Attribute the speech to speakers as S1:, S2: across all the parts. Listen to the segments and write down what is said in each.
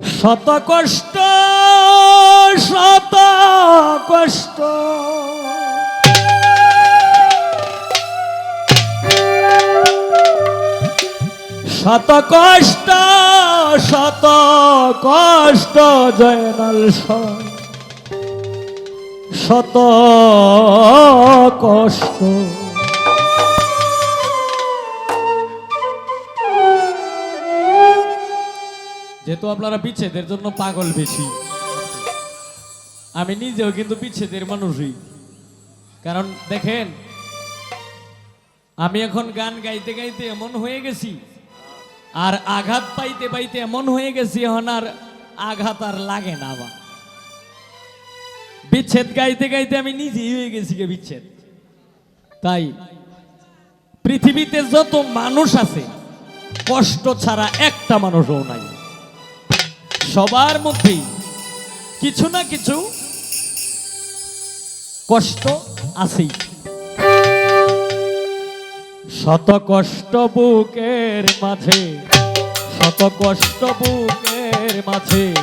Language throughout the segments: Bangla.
S1: শত কষ্ট শত কষ্ট। শত কষ্ট শত কষ্ট জয়নাল শত কষ্ট। যেহেতু আপনারা বিচ্ছেদের জন্য পাগল বেশি, আমি নিজেও কিন্তু বিচ্ছেদের মানুষই। কারণ দেখেন, আমি এখন গান গাইতে গাইতে এমন হয়ে গেছি, আর আঘাত পাইতে পাইতে এমন হয়ে গেছি এখন আর আঘাত আর লাগে না আবার বিচ্ছেদ গাইতে গাইতে আমি নিজেই হয়ে গেছি গে বিচ্ছেদ। তাই, পৃথিবীতে যত মানুষ আছে, কষ্ট ছাড়া একটা মানুষও নাই। সবার মধ্যেই কিছু না কিছু কষ্ট আছেই। শত কষ্ট বুকের মাঝে, শত কষ্ট বুকের মাঝে।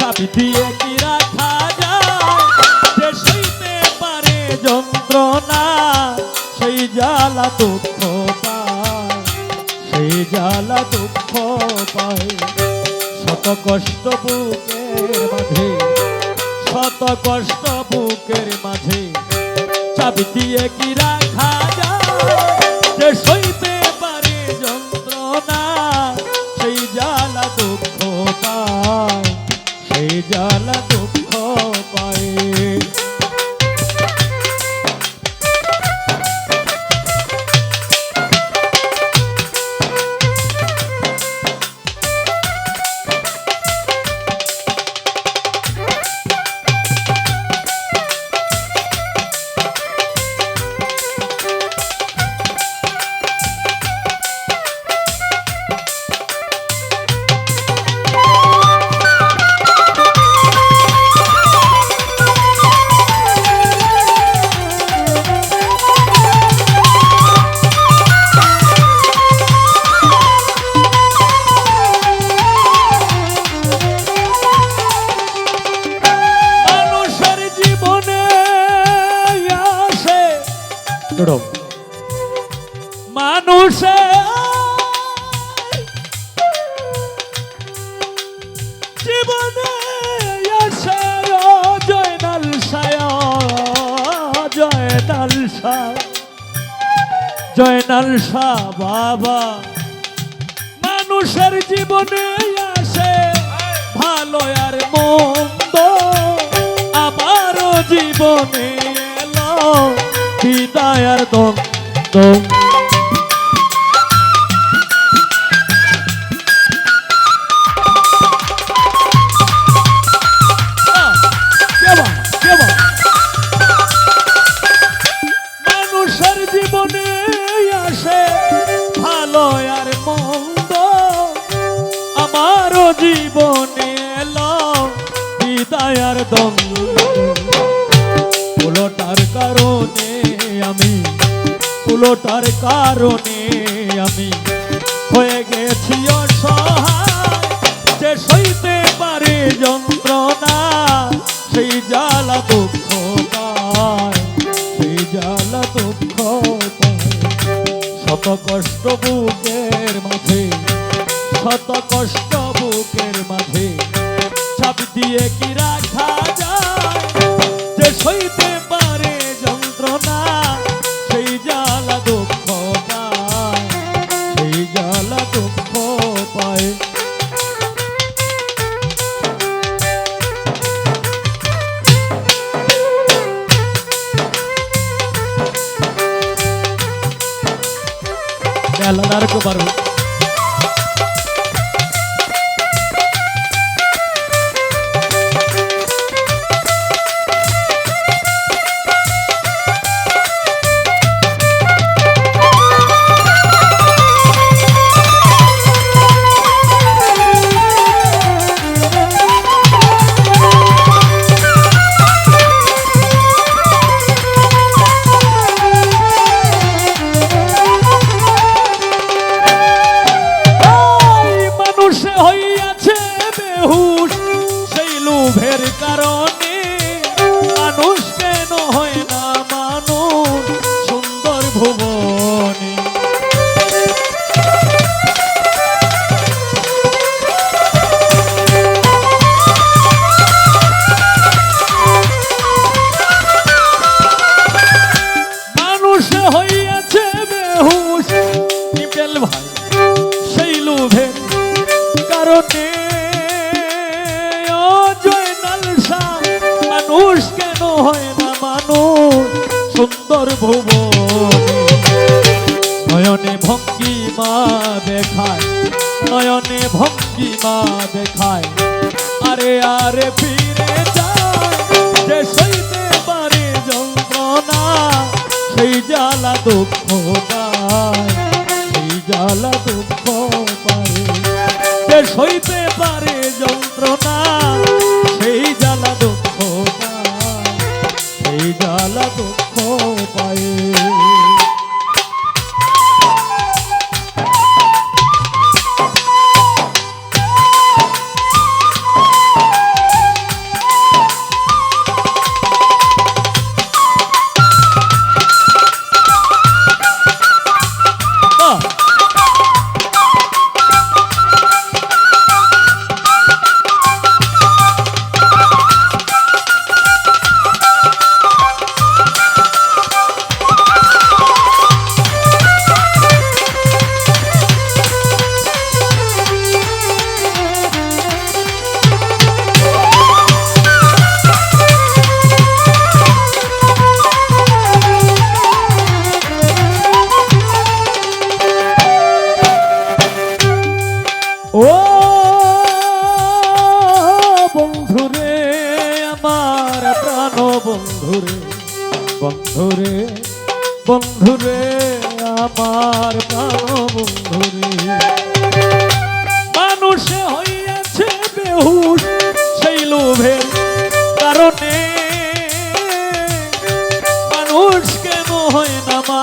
S1: চাবি দিয়ে কি রাখা যায়? যে পারে যন্ত্রণা, সেই জ্বালা দুঃখ কষ্ট বুকের মাঝে শত কষ্ট বুকের মাঝে চাবি দিয়ে কি রাখা মানুষে। জীবনে জয়নাল সায় বাবা। মানুষের জীবনে আসে ভালো আর মন্দ। আমারও জীবনে এলো বিদায় আর দ্বন্দ্ব। আহ, পুলোটার কারণে আমি হয়ে গেছি যে সইতে পারে যন্ত্রণা, সেই জ্বালা দুঃখ সেই জ্বালা দুঃখ শত কষ্ট বুকের মাঝে, শত কষ্ট বুকের মাঝে। চাপ দিয়ে কি রাখা যায়? நல்லா இருக்கும் பாருங்க. নয়নে ভঙ্গিমা দেখায়, নয়নে ভঙ্গিমা দেখায়। আরে আরে ফিরে যায় যে সইতে পারে যন্ত্রণা, সেই জ্বালা দুঃখ পায়, সেই জ্বালা দুঃখ পায়। যে সইতে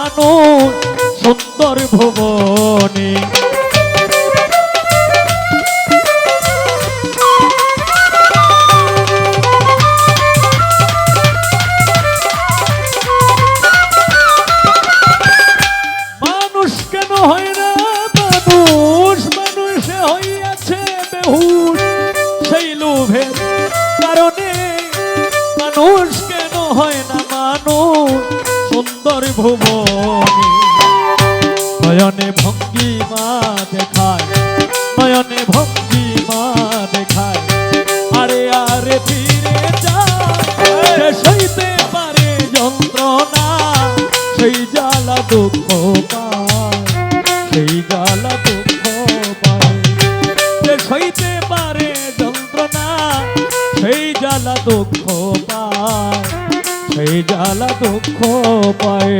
S1: মানুষ সুন্দর ভুবনে দেখায়, নয়নে ভঙ্গিমা দেখায়। আরে আরে ফিরে যায় সইতে পারে যন্ত্রণা, সেই জ্বালা দুঃখ পায় দুঃখ পায়। যে পারে যন্ত্রণা, সেই জ্বালা দুঃখ পায়, সেই জ্বালা দুঃখ পায়।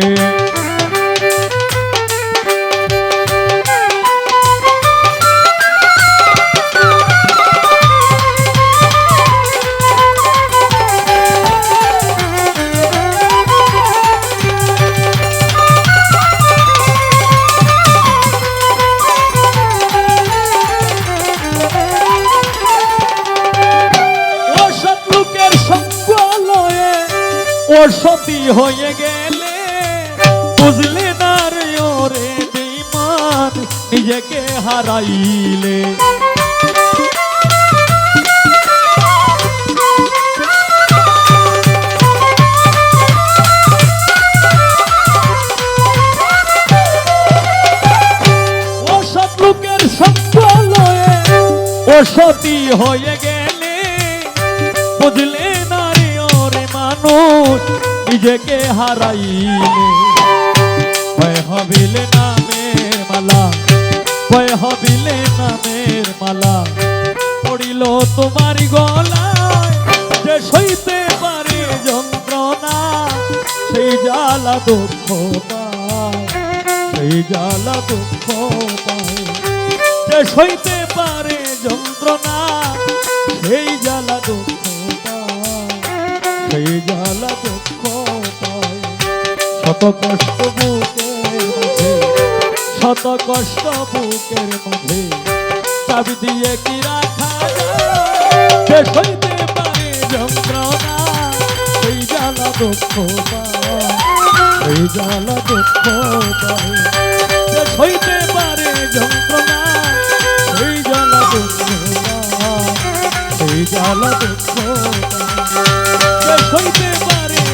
S1: হয়ে গেলে বুঝলে না রে ওরে বেঈমান নিজেকে হারাইলে। লয়ে হয়ে গেলে বুঝলে নারী ওরে মানুষ নিজেকে হারাইলে। ভয় হবিলে নামের মালা, ভয় হবিলে নামের মালা। পড়িল তোমার গলায়, যে সইতে পারে যন্ত্রণা, সেই জ্বালা দুঃখ সেই জ্বালা দুঃখ যে সইতে পারে যন্ত্রণা, সেই জ্বালা দুঃখ সেই জ্বালা দুঃখ কষ্ট বুকের মাঝে, শত কষ্ট বুকের মাঝে, চাবি দিয়ে কি রাখা? শেষ হইতে পারে যন্ত্রণা এই জ্বালা দুঃখ এই জ্বালা দুঃখ শেষ হইতে পারে যন্ত্রণা এই জ্বালা দুঃখ এই জ্বালা দুঃখ। শেষ পারে